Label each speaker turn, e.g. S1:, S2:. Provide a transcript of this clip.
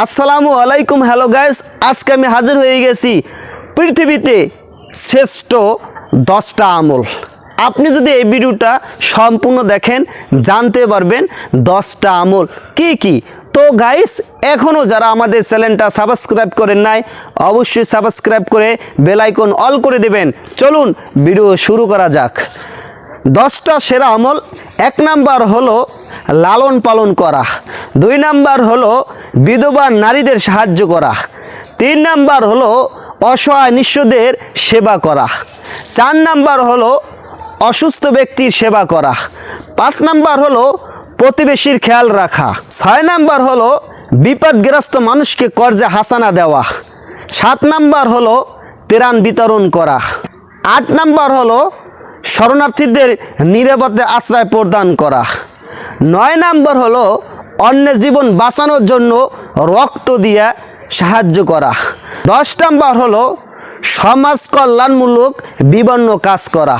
S1: আসসালামু আলাইকুম, hello guys, আজকে আমি হাজির হয়ে গেছি পৃথিবীতে শ্রেষ্ঠ দশটা আমল। আপনি যদি এই ভিডিওটা সম্পূর্ণ দেখেন, জানতে পারবেন দশটা আমল কি কি। তো গাইস এখনও যারা আমাদের চ্যানেলটা সাবস্ক্রাইব করেন নাই, অবশ্যই সাবস্ক্রাইব করে বেলাইকন অল করে দেবেন। চলুন, ভিডিও শুরু করা যাক। দশটা সেরা আমল, এক নাম্বার হলো লালন পালন করা। দুই নাম্বার হলো বিধবা নারীদের সাহায্য করা। তিন নাম্বার হলো অসহায় নিঃস্বদের সেবা করা। চার নাম্বার হলো অসুস্থ ব্যক্তির সেবা করা। পাঁচ নাম্বার হলো প্রতিবেশীর খেয়াল রাখা। ছয় নাম্বার হলো বিপদগ্রস্ত মানুষকে কর্জে হাসানা দেওয়া। সাত নাম্বার হলো ত্রাণ বিতরণ করা। আট নাম্বার হলো শরণার্থীদের নিরাপদে আশ্রয় প্রদান করা। নয় নম্বর হলো অন্য জীবন বাঁচানোর জন্য রক্ত দিয়ে সাহায্য করা। দশ নম্বর হলো সমাজ কল্যাণমূলক বিভিন্ন কাজ করা।